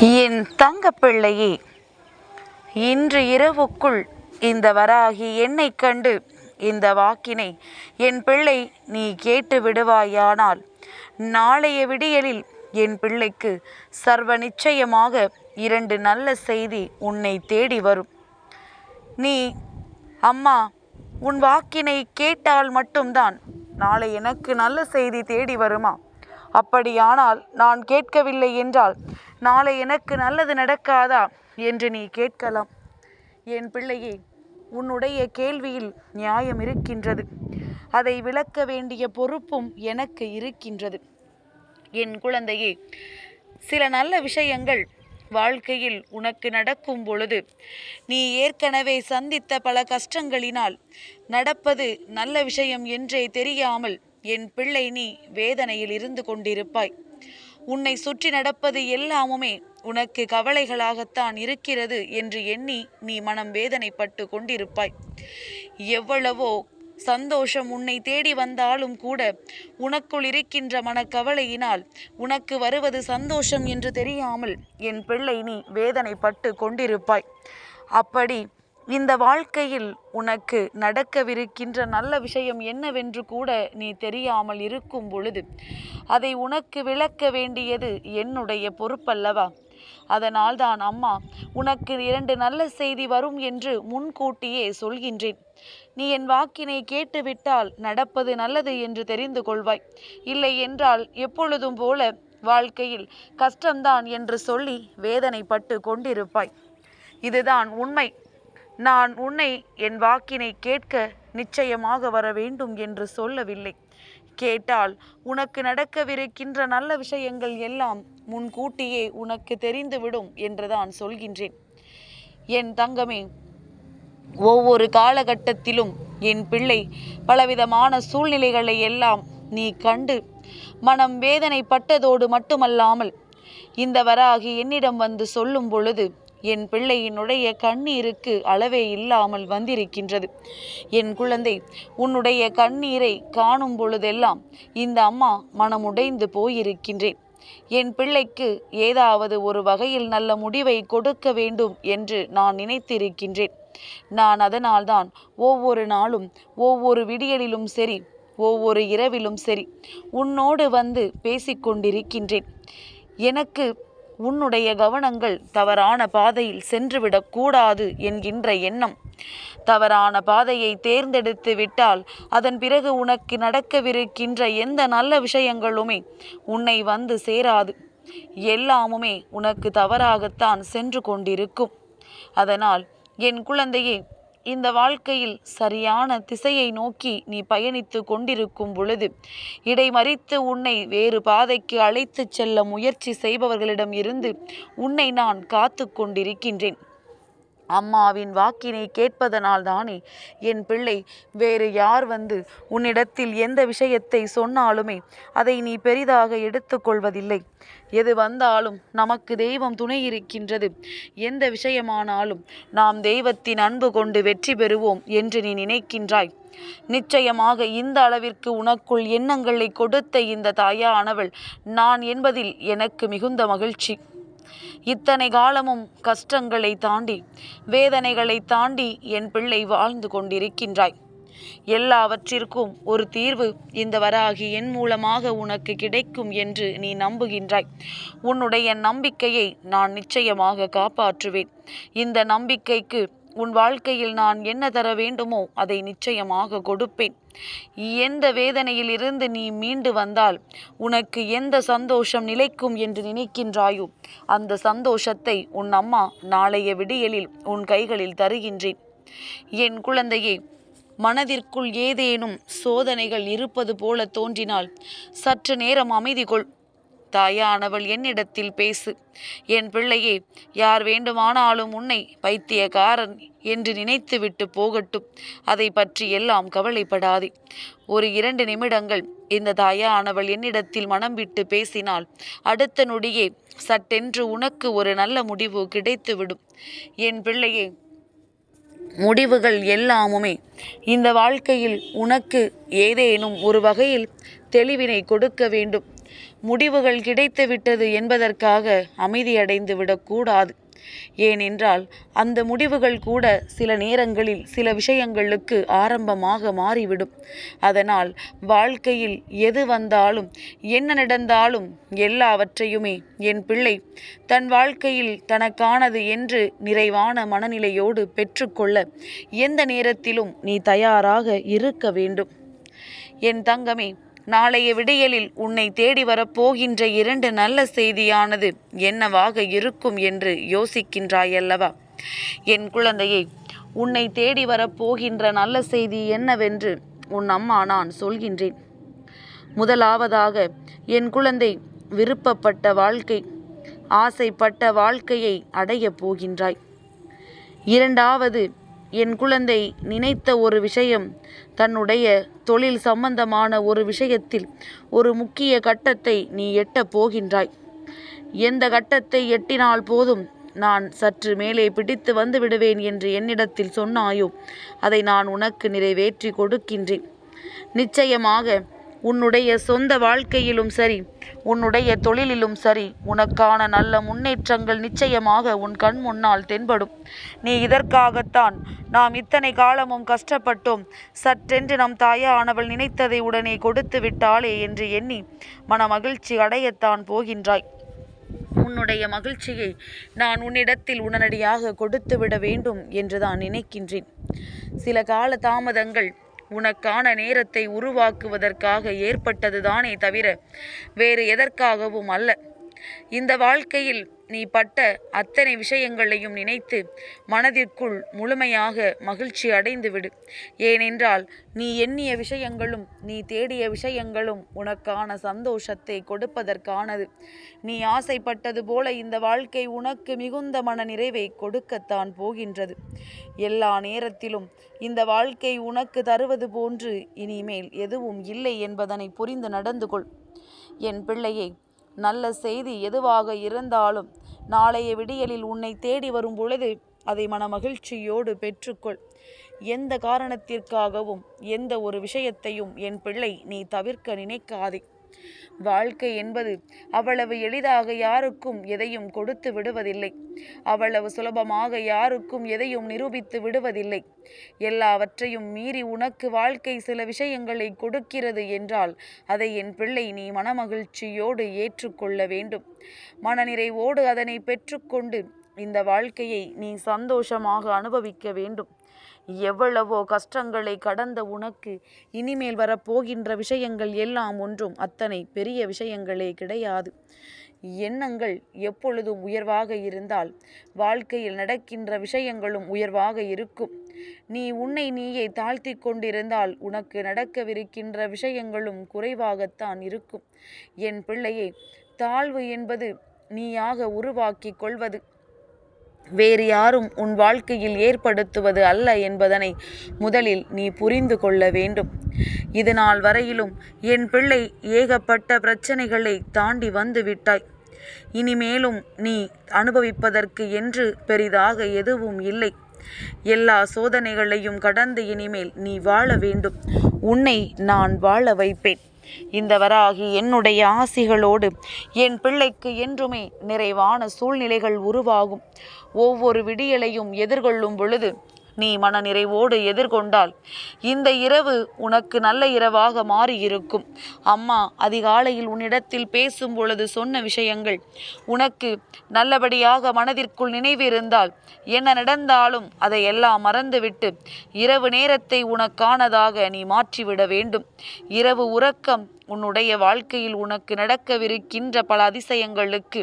என் தங்க பிள்ளையே இன்று இரவுக்குள் இந்த வராகி என்னைக் கண்டு இந்த வாக்கினை என் பிள்ளை நீ கேட்டு விடுவாயானால் நாளைய விடியலில் என் பிள்ளைக்கு சர்வ நிச்சயமாக இரண்டு நல்ல செய்தி உன்னை தேடி வரும். நீ அம்மா உன் வாக்கினை கேட்டால் மட்டும்தான் நாளை எனக்கு நல்ல செய்தி தேடி வருமா? அப்படியானால் நான் கேட்கவில்லை என்றால் நாளை எனக்கு நல்லது நடக்காதா? என்று நீ கேட்கலாம். என் பிள்ளையே உன்னுடைய கேள்வியில் நியாயம் இருக்கின்றது. அதை விளக்க வேண்டிய பொறுப்பும் எனக்கு இருக்கின்றது. என் குழந்தையே சில நல்ல விஷயங்கள் வாழ்க்கையில் உனக்கு நடக்கும் பொழுது நீ ஏற்கனவே சந்தித்த பல கஷ்டங்களினால் நடப்பது நல்ல விஷயம் என்றே தெரியாமல் என் பிள்ளை நீ வேதனையில் இருந்து கொண்டிருப்பாய். உன்னை சுற்றி நடப்பது எல்லாமுமே உனக்கு கவலைகளாகத்தான் இருக்கிறது என்று எண்ணி நீ மனம் வேதனைப்பட்டு கொண்டிருப்பாய். எவ்வளவோ சந்தோஷம் உன்னை தேடி வந்தாலும் கூட உனக்குள் இருக்கின்ற மனக்கவலையினால் உனக்கு வருவது சந்தோஷம் என்று தெரியாமல் என் பிள்ளை நீ வேதனைப்பட்டு கொண்டிருப்பாய். அப்படி இந்த வாழ்க்கையில் உனக்கு நடக்கவிருக்கின்ற நல்ல விஷயம் என்னவென்று கூட நீ தெரியாமல் இருக்கும் பொழுது அதை உனக்கு விளக்க வேண்டியது என்னுடைய பொறுப்பல்லவா? அதனால் தான் அம்மா உனக்கு இரண்டு நல்ல செய்தி வரும் என்று முன்கூட்டியே சொல்கின்றேன். நீ என் வாக்கினை கேட்டுவிட்டால் நடப்பது நல்லது என்று தெரிந்து கொள்வாய். இல்லை என்றால் எப்பொழுதும் போல வாழ்க்கையில் கஷ்டம்தான் என்று சொல்லி வேதனைப்பட்டு கொண்டிருப்பாய். இதுதான் உண்மை. நான் உன்னை என் வாக்கினை கேட்க நிச்சயமாக வர வேண்டும் என்று சொல்லவில்லை. கேட்டால் உனக்கு நடக்கவிருக்கின்ற நல்ல விஷயங்கள் எல்லாம் முன்கூட்டியே உனக்கு தெரிந்துவிடும் என்றுதான் சொல்கின்றேன். என் தங்கமே ஒவ்வொரு காலகட்டத்திலும் என் பிள்ளை பலவிதமான சூழ்நிலைகளை எல்லாம் நீ கண்டு மனம் வேதனைப்பட்டதோடு மட்டுமல்லாமல் இந்த வராகி என்னிடம் வந்து சொல்லும் பொழுது என் பிள்ளையினுடைய கண்ணீருக்கு அளவே இல்லாமல் வந்திருக்கின்றது. என் குழந்தை உன்னுடைய கண்ணீரை காணும் பொழுதெல்லாம் இந்த அம்மா மனமுடைந்து போயிருக்கின்றேன். என் பிள்ளைக்கு ஏதாவது ஒரு வகையில் நல்ல முடிவை கொடுக்க வேண்டும் என்று நான் நினைத்திருக்கின்றேன். நான் அதனால்தான் ஒவ்வொரு நாளும் ஒவ்வொரு விடியலிலும் சரி ஒவ்வொரு இரவிலும் சரி உன்னோடு வந்து பேசிக்கொண்டிருக்கின்றேன். எனக்கு உன்னுடைய கவனங்கள் தவறான பாதையில் சென்றுவிடக் கூடாது என்கின்ற எண்ணம். தவறான பாதையை தேர்ந்தெடுத்து விட்டால் அதன் பிறகு உனக்கு நடக்கவிருக்கின்ற எந்த நல்ல விஷயங்களுமே உன்னை வந்து சேராது. எல்லாமுமே உனக்கு தவறாகத்தான் சென்று கொண்டிருக்கும். அதனால் என் குழந்தையே இந்த வாழ்க்கையில் சரியான திசையை நோக்கி நீ பயணித்து கொண்டிருக்கும் பொழுது இடைமறித்து உன்னை வேறு பாதைக்கு அழைத்துச் செல்ல முயற்சி செய்பவர்களிடம் இருந்து உன்னை நான் காத்து கொண்டிருக்கின்றேன். அம்மாவின் வாக்கினை கேட்பதனால் தானே என் பிள்ளை வேறு யார் வந்து உன்னிடத்தில் எந்த விஷயத்தை சொன்னாலுமே அதை நீ பெரிதாக எடுத்துக்கொள்வதில்லை. எது வந்தாலும் நமக்கு தெய்வம் துணை இருக்கின்றது. எந்த விஷயமானாலும் நாம் தெய்வத்தின் அன்பு கொண்டு வெற்றி பெறுவோம் என்று நீ நினைக்கின்றாய். நிச்சயமாக இந்த அளவிற்கு உனக்குள் எண்ணங்களை கொடுத்த இந்த தாயானவள் நான் என்பதில் எனக்கு மிகுந்த மகிழ்ச்சி. இத்தனை காலமும் கஷ்டங்களை தாண்டி வேதனைகளை தாண்டி என் பிள்ளை வாழ்ந்து கொண்டிருக்கின்றாய். எல்லாவற்றிற்கும் ஒரு தீர்வு இந்த வராகி என் மூலமாக உனக்கு கிடைக்கும் என்று நீ நம்புகின்றாய். உன்னுடைய நம்பிக்கையை நான் நிச்சயமாக காப்பாற்றுவேன். இந்த நம்பிக்கைக்கு உன் வாழ்க்கையில் நான் என்ன தர வேண்டுமோ அதை நிச்சயமாக கொடுப்பேன். எந்த வேதனையிலிருந்து நீ மீண்டு வந்தால் உனக்கு எந்த சந்தோஷம் நிலைக்கும் என்று நினைக்கின்றாயோ அந்த சந்தோஷத்தை உன் அம்மா நாளைய விடியலில் உன் கைகளில் தருகின்றேன். என் குழந்தையே மனதிற்குள் ஏதேனும் சோதனைகள் இருப்பது போல தோன்றினால் சற்று நேரம் அமைதி கொள். தாயானவள் என்னிடத்தில் பேசு. என் பிள்ளையே யார் வேண்டுமானாலும் உன்னை பைத்தியக்காரன் என்று நினைத்துவிட்டு போகட்டும். அதை பற்றி எல்லாம் கவலைப்படாதே. ஒரு இரண்டு நிமிடங்கள் இந்த தாயானவள் என்னிடத்தில் மனம் விட்டு பேசினால் அடுத்த நொடியே சட்டென்று உனக்கு ஒரு நல்ல முடிவு கிடைத்துவிடும். என் பிள்ளையே முடிவுகள் எல்லாமுமே இந்த வாழ்க்கையில் உனக்கு ஏதேனும் ஒரு வகையில் தெளிவினை கொடுக்க வேண்டும். முடிவுகள் கிடைத்துவிட்டது என்பதற்காக அமைதியடைந்து விடக்கூடாது ஏனென்றால் அந்த முடிவுகள் கூட சில நேரங்களில் சில விஷயங்களுக்கு ஆரம்பமாக மாறிவிடும். அதனால் வாழ்க்கையில் எது வந்தாலும் என்ன நடந்தாலும் எல்லாவற்றையுமே என் பிள்ளை தன் வாழ்க்கையில் தனக்கானது என்று நிறைவான மனநிலையோடு பெற்றுக்கொள்ள எந்த நேரத்திலும் நீ தயாராக இருக்க வேண்டும். என் தங்கமே நாளைய விடியலில் உன்னை தேடி வரப்போகின்ற இரண்டு நல்ல செய்தியானது என்னவாக இருக்கும் என்று யோசிக்கின்றாயல்லவா? என் குழந்தையை உன்னை தேடி வரப்போகின்ற நல்ல செய்தி என்னவென்று உன் அம்மா நான் சொல்கின்றேன். முதலாவதாக என் குழந்தை விருப்பப்பட்ட வாழ்க்கை ஆசைப்பட்ட வாழ்க்கையை அடையப் போகின்றாய். இரண்டாவது என் குழந்தை நினைத்த ஒரு விஷயம் தன்னுடைய தொழில் சம்பந்தமான ஒரு விஷயத்தில் ஒரு முக்கிய கட்டத்தை நீ எட்டப் போகின்றாய். எந்த கட்டத்தை எட்டினால் போதும்? நான் சற்று மேலே பிடித்து வந்து விடுவேன் என்று என்னிடத்தில் சொன்னாயோ? அதை நான் உனக்கு நிறைவேற்றி கொடுக்கின்றேன். நிச்சயமாக உன்னுடைய சொந்த வாழ்க்கையிலும் சரி உன்னுடைய தொழிலிலும் சரி உனக்கான நல்ல முன்னேற்றங்கள் நிச்சயமாக உன் கண் முன்னால் தென்படும். நீ இதற்காகத்தான் நாம் இத்தனை காலமும் கஷ்டப்பட்டோம். சற்றென்று நம் தாயானவள் நினைத்ததை உடனே கொடுத்து விட்டாளே என்று எண்ணி மன மகிழ்ச்சி அடையத்தான் போகின்றாய். உன்னுடைய மகிழ்ச்சியை நான் உன்னிடத்தில் உடனடியாக கொடுத்து விட வேண்டும் என்றுதான் நினைக்கின்றேன். சில கால தாமதங்கள் உனக்கான நேரத்தை உருவாக்குவதற்காக ஏற்பட்டதுதானே தவிர வேறு எதற்காகவும் அல்ல. இந்த வாழ்க்கையில் நீ பட்ட அத்தனை விஷயங்களையும் நினைத்து மனதிற்குள் முழுமையாக மகிழ்ச்சி அடைந்து விடு. ஏனென்றால் நீ எண்ணிய விஷயங்களும் நீ தேடிய விஷயங்களும் உனக்கான சந்தோஷத்தை கொடுப்பதற்கானது. நீ ஆசைப்பட்டது போல இந்த வாழ்க்கை உனக்கு மிகுந்த மன நிறைவை கொடுக்கத்தான் போகின்றது. எல்லா நேரத்திலும் இந்த வாழ்க்கை உனக்கு தருவது போன்று இனிமேல் எதுவும் இல்லை என்பதனை புரிந்து நடந்து கொள் என் பிள்ளையை நல்ல செய்தி எதுவாக இருந்தாலும் நாளைய விடியலில் உன்னை தேடி வரும் பொழுது அதை மனமகிழ்ச்சியோடு பெற்றுக்கொள். எந்த காரணத்திற்காகவும் எந்த ஒரு விஷயத்தையும் என் பிள்ளை நீ தவிர்க்க நினைக்காதே. வாழ்க்கை என்பது அவ்வளவு எளிதாக யாருக்கும் எதையும் கொடுத்து விடுவதில்லை. அவ்வளவு சுலபமாக யாருக்கும் எதையும் நிரூபித்து விடுவதில்லை. எல்லாவற்றையும் மீறி உனக்கு வாழ்க்கை சில விஷயங்களை கொடுக்கிறது என்றால் அதை என் பிள்ளை நீ மனமகிழ்ச்சியோடு ஏற்றுக்கொள்ள வேண்டும். மனநிறைவோடு அதனை பெற்றுக்கொண்டு இந்த வாழ்க்கையை நீ சந்தோஷமாக அனுபவிக்க வேண்டும். எவ்வளவோ கஷ்டங்களை கடந்த உனக்கு இனிமேல் வரப்போகின்ற விஷயங்கள் எல்லாம் ஒன்றும் அத்தனை பெரிய விஷயங்களே கிடையாது. எண்ணங்கள் எப்பொழுதும் உயர்வாக இருந்தால் வாழ்க்கையில் நடக்கின்ற விஷயங்களும் உயர்வாக இருக்கும். நீ உன்னை நீயே தாழ்த்தி கொண்டிருந்தால் உனக்கு நடக்கவிருக்கின்ற விஷயங்களும் குறைவாகத்தான் இருக்கும். என் பிள்ளையே தாழ்வு என்பது நீயாக உருவாக்கி கொள்வது. வேறு யாரும் உன் வாழ்க்கையில் ஏற்படுத்துவது அல்ல என்பதனை முதலில் நீ புரிந்து கொள்ள வேண்டும். இது நாள் வரையிலும் என் பிள்ளை ஏகப்பட்ட பிரச்சனைகளை தாண்டி வந்து விட்டாய். இனிமேலும் நீ அனுபவிப்பதற்கு என்று பெரிதாக எதுவும் இல்லை. எல்லா சோதனைகளையும் கடந்து இனிமேல் நீ வாழ வேண்டும். உன்னை நான் வாழ வைப்பேன். இந்த வராகி என்னுடைய ஆசிகளோடு என் பிள்ளைக்கு என்றுமே நிறைவான சூழ்நிலைகள் உருவாகும். ஒவ்வொரு விடியலையும் எதிர்கொள்ளும் பொழுது நீ மனநிறைவோடு எதிர்கொண்டால் இந்த இரவு உனக்கு நல்ல இரவாக மாறியிருக்கும். அம்மா அதிகாலையில் உன்னிடத்தில் பேசும் பொழுது சொன்ன விஷயங்கள் உனக்கு நல்லபடியாக மனதிற்குள் நினைவிருந்தால் என்ன நடந்தாலும் அதையெல்லாம் மறந்துவிட்டு இரவு நேரத்தை உனக்கானதாக நீ மாற்றிவிட வேண்டும். இரவு உறக்கம் உன்னுடைய வாழ்க்கையில் உனக்கு நடக்கவிருக்கின்ற பல அதிசயங்களுக்கு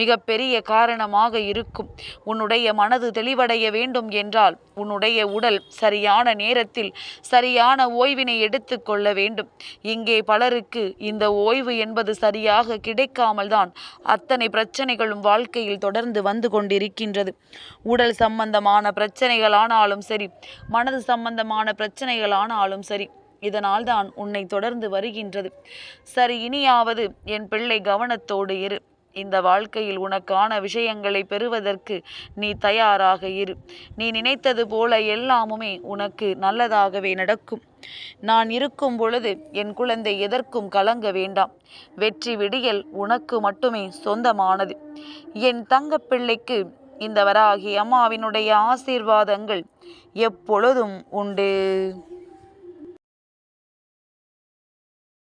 மிகப்பெரிய காரணமாக இருக்கும். உன்னுடைய மனது தெளிவடைய வேண்டும் என்றால் உன்னுடைய உடல் சரியான நேரத்தில் சரியான ஓய்வினை எடுத்துக்கொள்ள வேண்டும். இங்கே பலருக்கு இந்த ஓய்வு என்பது சரியாக கிடைக்காமல் தான் அத்தனை பிரச்சனைகளும் வாழ்க்கையில் தொடர்ந்து வந்து கொண்டிருக்கின்றது. உடல் சம்பந்தமான பிரச்சனைகளானாலும் சரி மனது சம்பந்தமான பிரச்சனைகளானாலும் சரி இதனால் தான் உன்னை தொடர்ந்து வருகின்றது. சரி இனியாவது என் பிள்ளை கவனத்தோடு இரு. இந்த வாழ்க்கையில் உனக்கான விஷயங்களை பெறுவதற்கு நீ தயாராக இரு. நீ நினைத்தது போல எல்லாமுமே உனக்கு நல்லதாகவே நடக்கும். நான் இருக்கும் பொழுது என் குழந்தை எதற்கும் கலங்க வேண்டாம். வெற்றி விடியல் உனக்கு மட்டுமே சொந்தமானது. என் தங்கப்பிள்ளைக்கு இந்த வராகி அம்மாவினுடைய ஆசீர்வாதங்கள் எப்பொழுதும் உண்டு.